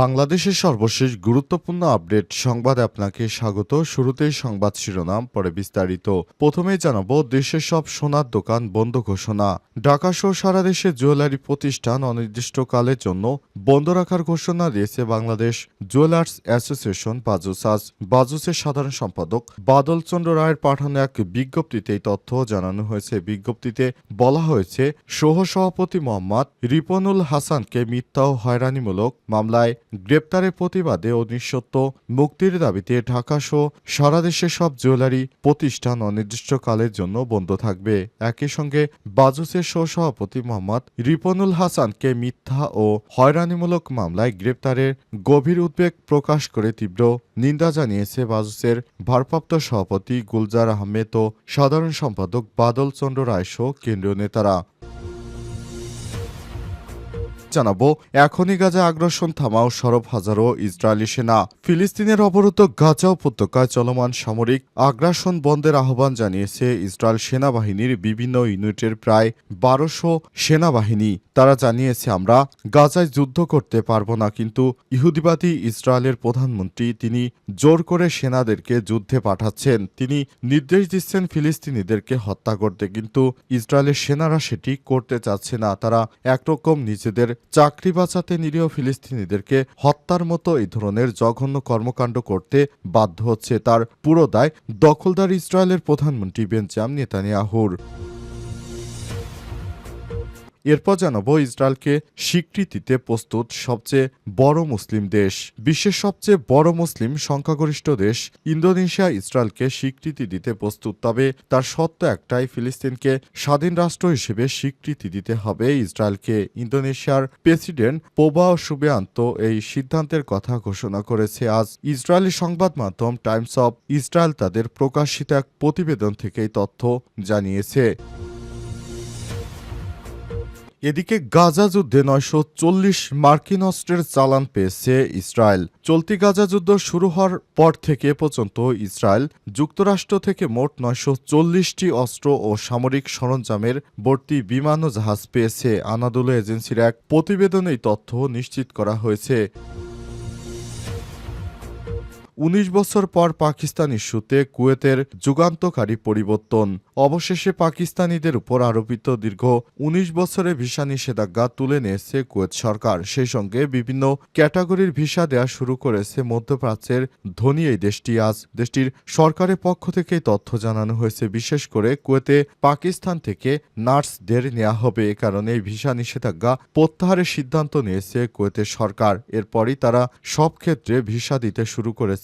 বাংলাদেশের সর্বশেষ গুরুত্বপূর্ণ আপডেট সংবাদে আপনাকে স্বাগত। শুরুতেই সংবাদ শিরোনাম, পরে বিস্তারিত। প্রথমে জানাব, দেশের সব সোনার দোকান বন্ধ ঘোষণা। ঢাকা সহ সারা দেশে জুয়েলারি প্রতিষ্ঠান অনির্দিষ্টকালের জন্য বন্ধ রাখার ঘোষণা দিয়েছে বাংলাদেশ জুয়েলার্স অ্যাসোসিয়েশন বাজুসাস। বাজুসের সাধারণ সম্পাদক বাদল চন্দ্র রায়ের পাঠানো এক বিজ্ঞপ্তিতে এই তথ্য জানানো হয়েছে। বিজ্ঞপ্তিতে বলা হয়েছে সহ সভাপতি মোহাম্মদ রিপনুল হাসানকে মিথ্যা ও হয়রানিমূলক মামলায় গ্রেপ্তারের প্রতিবাদে অনিশ্চত্ব মুক্তির দাবিতে ঢাকা সহ সারা দেশের সব জুয়েলারি প্রতিষ্ঠান অনির্দিষ্টকালের জন্য বন্ধ থাকবে। একই সঙ্গে বাজুসের সহসভাপতি মোহাম্মদ রিপনুল হাসানকে মিথ্যা ও হয়রানিমূলক মামলায় গ্রেপ্তারের গভীর উদ্বেগ প্রকাশ করে তীব্র নিন্দা জানিয়েছে বাজুসের ভারপ্রাপ্ত সভাপতি গুলজার আহমেদ ও সাধারণ সম্পাদক বাদল চন্দ্র রায় সহ কেন্দ্রীয় নেতারা। জানাব, এখনই গাজা আগ্রাসন থামাও, সরব হাজারো ইসরায়েলি সেনা। ফিলিস্তিনের অবরুদ্ধ গাজা উপত্যকায় চলমান সামরিক আগ্রাসন বন্ধের আহ্বান জানিয়েছে ইসরায়েল সেনাবাহিনীর বিভিন্ন ইউনিটের প্রায় বারোশো সেনাবাহিনী। তারা জানিয়েছে, আমরা গাজায় যুদ্ধ করতে পারব না, কিন্তু ইহুদিবাদী ইসরায়েলের প্রধানমন্ত্রী তিনি জোর করে সেনাদেরকে যুদ্ধে পাঠাচ্ছেন। তিনি নির্দেশ দিচ্ছেন ফিলিস্তিনিদেরকে হত্যা করতে, কিন্তু ইসরায়েলের সেনারা সেটি করতে চাচ্ছে না। তারা একরকম নিজেদের চাকরি বাঁচাতে নিরীহ ফিলিস্তিনিদেরকে হত্যার মতো এই ধরনের জঘন্য কর্মকাণ্ড করতে বাধ্য হচ্ছে তার পুরো দায় দখলদার ইসরায়েলের প্রধানমন্ত্রী বেঞ্জাম নেতানিয়াহুর। এরপর জানাব ইসরায়েলকে স্বীকৃতিতে প্রস্তুত সবচেয়ে বড় মুসলিম দেশ। বিশ্বের সবচেয়ে বড় মুসলিম সংখ্যাগরিষ্ঠ দেশ ইন্দোনেশিয়া ইসরায়েলকে স্বীকৃতি দিতে প্রস্তুত। তবে তার সত্য একটাই, ফিলিস্তিনকে স্বাধীন রাষ্ট্র হিসেবে স্বীকৃতি দিতে হবে ইসরায়েলকে। ইন্দোনেশিয়ার প্রেসিডেন্ট পোবা সুবেয়ান্ত এই সিদ্ধান্তের কথা ঘোষণা করেছে। আজ ইসরায়েলি সংবাদ মাধ্যম টাইমস অব ইসরায়েল তাদের প্রকাশিত এক প্রতিবেদন থেকে এই তথ্য জানিয়েছে। এদিকে গাজা যুদ্ধে নয়শো চল্লিশ মার্কিন অস্ত্রের চালান পেয়েছে ইসরায়েল। চলতি গাজা যুদ্ধ শুরু হওয়ার পর থেকে পর্যন্ত ইসরায়েল যুক্তরাষ্ট্র থেকে মোট নয়শো চল্লিশটি অস্ত্র ও সামরিক সরঞ্জামের ভর্তি বিমান ও জাহাজ পেয়েছে। আনাদুল এজেন্সির এক প্রতিবেদনে তথ্য নিশ্চিত করা হয়েছে। উনিশ বছর পর পাকিস্তান ইস্যুতে কুয়েতের যুগান্তকারী পরিবর্তন। অবশেষে পাকিস্তানিদের উপর আরোপিত দীর্ঘ উনিশ বছরের ভিসা নিষেধাজ্ঞা তুলে নিয়েছে কুয়েত সরকার। সেই সঙ্গে বিভিন্ন ক্যাটাগরির ভিসা দেওয়া শুরু করেছে মধ্যপ্রাচ্যের ধনী এই দেশটি। আজ দেশটির সরকারের পক্ষ থেকে তথ্য জানানো হয়েছে। বিশেষ করে কুয়েতে পাকিস্তান থেকে নার্সদের নেওয়া হবে। এ কারণে ভিসা নিষেধাজ্ঞা প্রত্যাহারের সিদ্ধান্ত নিয়েছে কুয়েতের সরকার। এরপরই তারা সব ক্ষেত্রে ভিসা দিতে শুরু করেছে।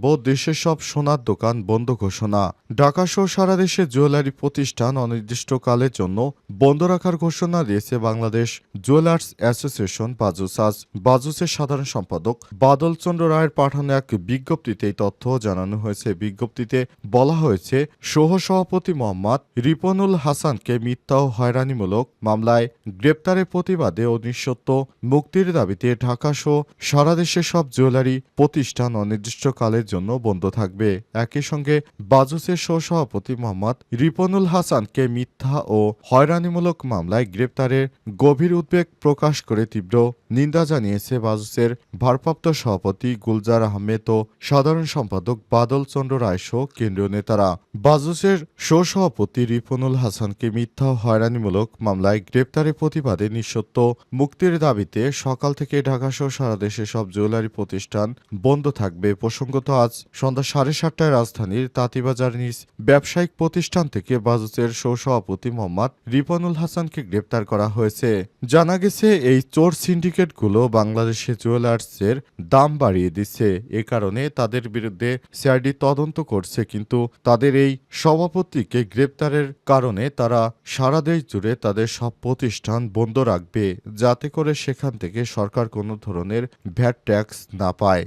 বহু দেশের সব সোনার দোকান বন্ধ ঘোষণা। ঢাকা সহ সারা দেশে জুয়েলারি প্রতিষ্ঠান অনির্দিষ্টকালের জন্য বন্ধ রাখার ঘোষণা দিয়েছে বাংলাদেশ জুয়েলার্স অ্যাসোসিয়েশন বাজুসাজ বাজুসের সাধারণ সম্পাদক বাদল চন্দ্র রায়ের পাঠানো এক বিজ্ঞপ্তিতে এই তথ্য জানানো হয়েছে। বিজ্ঞপ্তিতে বলা হয়েছে, সহ সভাপতি মোহাম্মদ রিপনুল হাসানকে মিথ্যা ও হয়রানিমূলক মামলায় গ্রেপ্তারের প্রতিবাদে অনিশ্চত্ব মুক্তির দাবিতে ঢাকা সহ সারা দেশের সব জুয়েলারি প্রতিষ্ঠান অনির্দিষ্টকালের জন্য বন্ধ থাকবে। একই সঙ্গে বাজুসের সহসভাপতি মোহাম্মদ রিপনুল হাসানকে মিথ্যা ও হয়রানিমূলক মামলায় গ্রেপ্তারের গভীর উদ্বেগ প্রকাশ করে তীব্র নিন্দা জানিয়েছে বাজুসের ভারপ্রাপ্ত সভাপতি গুলজার আহমেদ ও সাধারণ সম্পাদক বাদল চন্দ্র রায় সহ কেন্দ্রীয় নেতারা। বাজুসের সহসভাপতি রিপনুল হাসানকে মিথ্যা হয়রানিমূলক মামলায় গ্রেপ্তারের প্রতিবাদে নিঃসত্ব। মুক্তির দাবিতে সকাল থেকে ঢাকা সহ সারা দেশে সব জুয়েলারি প্রতিষ্ঠান বন্ধ থাকবে। প্রসঙ্গত আজ সন্ধ্যা সাড়ে সাতটায় রাজধানীর তাঁতিবাজার নিজ ব্যবসায়িক প্রতিষ্ঠান থেকে বাজুসের সহসভাপতি মোহাম্মদ রিপনুল হাসানকে গ্রেপ্তার করা হয়েছে। জানা গেছে, এই চোর সিন্ডিকেট সিন্ডিকেটগুলো বাংলাদেশে জুয়েলার্সের দাম বাড়িয়ে দিচ্ছে। এ কারণে তাদের বিরুদ্ধে সিআইডি তদন্ত করছে, কিন্তু তাদের এই সভাপতিকে গ্রেপ্তারের কারণে তারা সারা দেশ জুড়ে তাদের সব প্রতিষ্ঠান বন্ধ রাখবে, যাতে করে সেখান থেকে সরকার কোনো ধরনের ভ্যাট ট্যাক্স না পায়।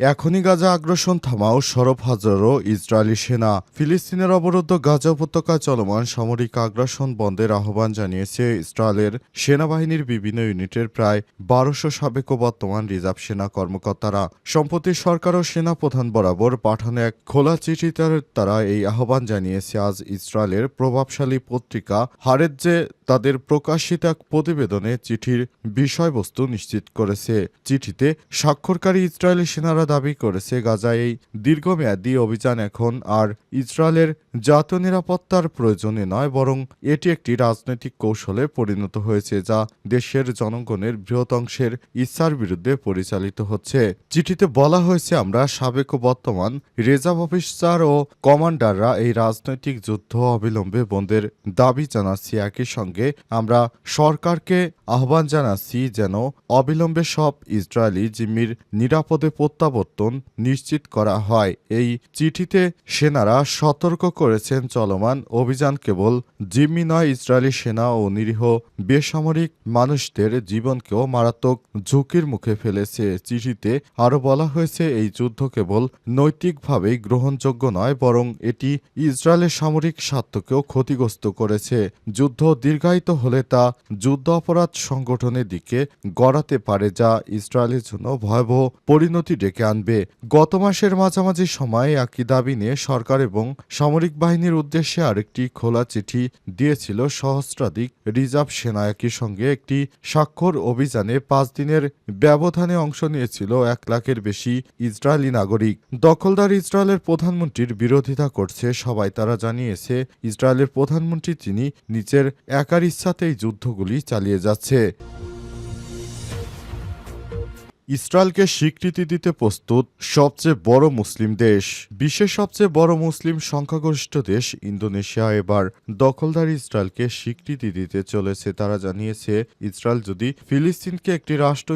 এখনই গাজা আগ্রাসন থামাও, সরব হাজারো ইসরায়েলি সেনা। ফিলিস্তিনের অবরুদ্ধ গাজা উপত্যকায় চলমান সামরিক আগ্রাসন বন্ধের আহ্বান জানিয়েছে ইসরায়েলের সেনাবাহিনীর বিভিন্ন ইউনিটের প্রায় বারোশো সাবেক ও বর্তমান রিজার্ভ সেনা কর্মকর্তারা। সম্প্রতি সরকার ও সেনা প্রধান বরাবর পাঠানো এক খোলা চিঠিতে তারা এই আহ্বান জানিয়েছে, আজ ইসরায়েলের প্রভাবশালী পত্রিকা হারেজ্জে তাদের প্রকাশিত এক প্রতিবেদনে চিঠির বিষয়বস্তু নিশ্চিত করেছে। চিঠিতে, স্বাক্ষরকারী ইসরায়েলি সেনারা দাবি করেছে, গাজায় এই দীর্ঘমেয়াদী অভিযান এখন, আর ইসরায়েলের জাতীয় নিরাপত্তার প্রয়োজনে নয়, বরং এটি একটি রাজনৈতিক কৌশলে পরিণত হয়েছে যা দেশের জনগণের বৃহৎ অংশের ইচ্ছার বিরুদ্ধে পরিচালিত হচ্ছে। চিঠিতে বলা হয়েছে, আমরা সাবেক ও বর্তমান রিজার্ভ অফিসার ও কমান্ডাররা এই রাজনৈতিক যুদ্ধ অবিলম্বে বন্ধের দাবি জানাচ্ছি। একই সঙ্গে আমরা সরকারকে আহ্বান জানাচ্ছি যেন অবিলম্বে সব ইসরায়েলি জিম্মির নিরাপদে প্রত্যাবর্তন নিশ্চিত করা হয়। এই চিঠিতে সেনারা সতর্ক করেছেন চলমান অভিযান কেবল জিম্মি নয়, ইসরায়েলি সেনা ও নিরীহ বেসামরিক মানুষদের জীবনকেও মারাত্মক ঝুঁকির মুখে ফেলেছে। চিঠিতে আরও বলা হয়েছে, এই যুদ্ধ কেবল নৈতিকভাবেই গ্রহণযোগ্য নয়, বরং এটি ইসরায়েলের সামরিক স্বার্থকেও ক্ষতিগ্রস্ত করেছে। যুদ্ধ দীর্ঘায়িত হলে তা যুদ্ধ অপরাধ সংগঠনের দিকে গড়াতে পারে, যা ইসরায়েলের জন্য ভয়াবহ পরিণতি ডেকে আনবে। গত মাসের মাঝামাঝি সময়ে একই দাবি নিয়ে সরকার এবং সামরিক বাহিনীর উদ্দেশ্যে আরেকটি খোলা চিঠি দিয়েছিল সহস্রাধিক রিজার্ভ সেনা একই সঙ্গে একটি স্বাক্ষর অভিযানে পাঁচ দিনের ব্যবধানে অংশ নিয়েছিল এক লাখের বেশি ইসরায়েলি নাগরিক। দখলদার ইসরায়েলের প্রধানমন্ত্রীর বিরোধিতা করছে সবাই, তারা জানিয়েছে ইসরায়েলের প্রধানমন্ত্রী, তিনি নিজের একার ইচ্ছাতেই যুদ্ধগুলি চালিয়ে যাচ্ছে। ইসরায়েলকে স্বীকৃতি দিতে প্রস্তুত সবচেয়ে বড় মুসলিম দেশ। বিশ্বের সবচেয়ে বড় মুসলিম সংখ্যাগরিষ্ঠ দেশ ইন্দোনেশিয়া। এবার দখলদার ইসরায়েলকে স্বীকৃতি দিতে চলেছে তারা জানিয়েছে, ইসরায়েল যদি ফিলিস্তিনকে একটি রাষ্ট্র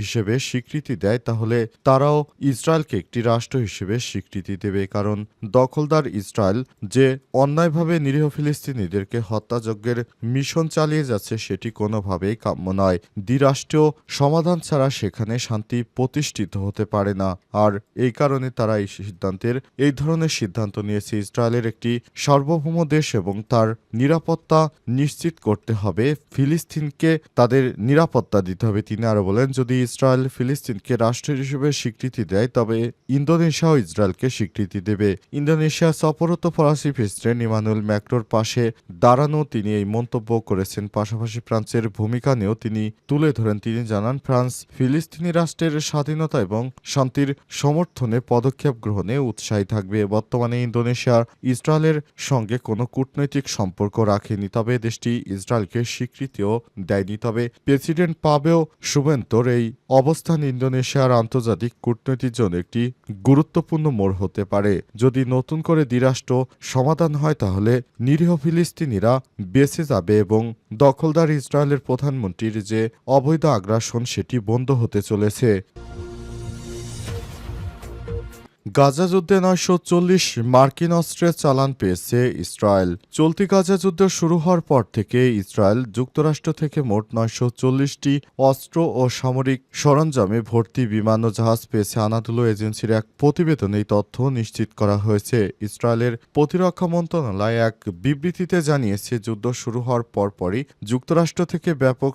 হিসেবে স্বীকৃতি দেয়, তাহলে তারাও ইসরায়েলকে একটি রাষ্ট্র হিসেবে স্বীকৃতি দেবে। কারণ দখলদার ইসরায়েল যে অন্যায়ভাবে নিরীহ ফিলিস্তিনিদেরকে হত্যাযজ্ঞের মিশন চালিয়ে যাচ্ছে, সেটি কোনোভাবেই কাম্য নয়। দ্বিরাষ্ট্রীয় সমাধান ছাড়া সেখানে শান্তি প্রতিষ্ঠিত হতে পারে না। আর এই কারণে তারা এই সিদ্ধান্তের, এই ধরনের সিদ্ধান্ত নিয়েছে ইসরায়েলের একটি সার্বভৌম দেশ এবং তার নিরাপত্তা নিশ্চিত করতে হবে। ফিলিস্তিনকে তাদের নিরাপত্তা দিতে হবে। তিনি আরও বলেন, যদি ইসরায়েল ফিলিস্তিনকে রাষ্ট্র হিসেবে স্বীকৃতি দেয়, তবে ইন্দোনেশিয়াও ইসরায়েলকে স্বীকৃতি দেবে। ইন্দোনেশিয়া সফরত ফরাসি প্রেসিডেন্ট ইমানুয়েল ম্যাক্রোর পাশে দাঁড়ানো তিনি এই মন্তব্য করেছেন। পাশাপাশি ফ্রান্সের ভূমিকা নিয়েও তিনি তুলে ধরেন। তিনি জানান, ফ্রান্স ফিলিস্তিনি রাষ্ট্রের স্বাধীনতা এবং শান্তির সমর্থনে পদক্ষেপ গ্রহণে উৎসাহী থাকবে। বর্তমানে ইন্দোনেশিয়া ইসরায়েলের সঙ্গে কোনো কূটনৈতিক সম্পর্ক রাখেনি, তবে দেশটি ইসরায়েলকে স্বীকৃতিও দেয়নি। তবে প্রেসিডেন্ট পাবেও সুবেন্তর, এই অবস্থান ইন্দোনেশিয়ার আন্তর্জাতিক কূটনৈতিক জন্য একটি গুরুত্বপূর্ণ মোড় হতে পারে। যদি নতুন করে দ্বিরাষ্ট্র সমাধান হয়, তাহলে নিরীহ ফিলিস্তিনিরা বেঁচে যাবে এবং দখলদার ইসরায়েলের প্রধানমন্ত্রীর যে অবৈধ আগ্রাসন সেটি বন্ধ হতে চলেছে। গাজা যুদ্ধে নয়শো চল্লিশ মার্কিন অস্ত্রের চালান পেয়েছে ইসরায়েল। চলতি গাজা যুদ্ধ শুরু হওয়ার পর থেকে ইসরায়েল যুক্তরাষ্ট্র থেকে মোট নয়শো চল্লিশটি অস্ত্র ও সামরিক সরঞ্জামে ভর্তি বিমান ও জাহাজ পেয়েছে। আনাদুলো এজেন্সির এক প্রতিবেদনে তথ্য নিশ্চিত করা হয়েছে। ইসরায়েলের প্রতিরক্ষা মন্ত্রণালয় এক বিবৃতিতে জানিয়েছে, যুদ্ধ শুরু হওয়ার পরপরই যুক্তরাষ্ট্র থেকে ব্যাপক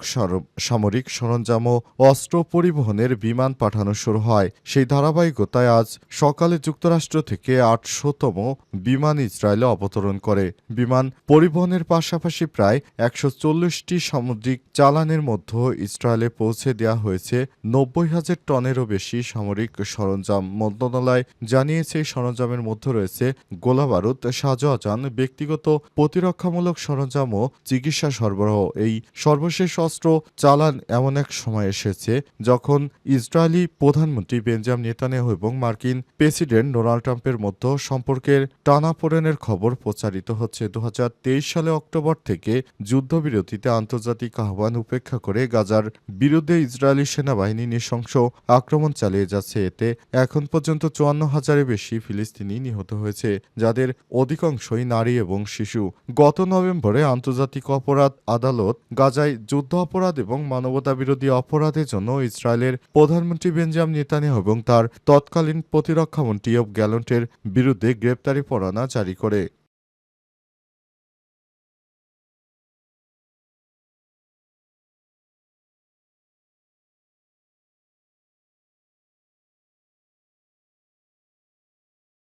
সামরিক সরঞ্জাম ও অস্ত্র পরিবহনের বিমান পাঠানো শুরু হয়। সেই ধারাবাহিকতায় আজ সকালে যুক্তরাষ্ট্র থেকে আটশোতম বিমান ইসরায়েলে অবতরণ করে। বিমান পরিবহনের পাশাপাশি প্রায় একশো চল্লিশটি সামুদ্রিক চালানের মধ্যে ইসরায়েলে পৌঁছে দেওয়া হয়েছে। নব্বই হাজার টনেরও বেশি সামরিক সরঞ্জাম মন্ত্রণালয় জানিয়েছে। এই সরঞ্জামের মধ্যে রয়েছে গোলাবারুদ সাজোয়াজান ব্যক্তিগত প্রতিরক্ষামূলক সরঞ্জাম ও চিকিৎসা সরবরাহ। এই সর্বশেষ অস্ত্র চালান এমন এক সময় এসেছে যখন ইসরায়েলি প্রধানমন্ত্রী বেঞ্জাম নেতানিয়াহু এবং মার্কিন প্রেসিডেন্ট প্রেসিডেন্ট ডোনাল্ড ট্রাম্পের মধ্যে সম্পর্কের টানাপোড়েনের খবর প্রচারিত হচ্ছে। দুহাজার তেইশ সালে অক্টোবর থেকে যুদ্ধবিরতিতে আন্তর্জাতিক আহ্বান উপেক্ষা করে গাজার বিরুদ্ধে ইসরায়েলি সেনাবাহিনী নৃশংস আক্রমণ চালিয়ে যাচ্ছে। এতে এখন পর্যন্ত চুয়ান্ন হাজারের বেশি ফিলিস্তিনি নিহত হয়েছে, যাদের অধিকাংশই নারী এবং শিশু। গত নভেম্বরে আন্তর্জাতিক অপরাধ আদালত গাজায় যুদ্ধ অপরাধ এবং মানবতা বিরোধী অপরাধের জন্য ইসরায়েলের প্রধানমন্ত্রী বেঞ্জাম নেতানিয়াহু এবং তার তৎকালীন প্রতিরক্ষামন্ত্রী অব গ্যালন্টের বিরুদ্ধে গ্রেপ্তারি পরোয়ানা জারি করে।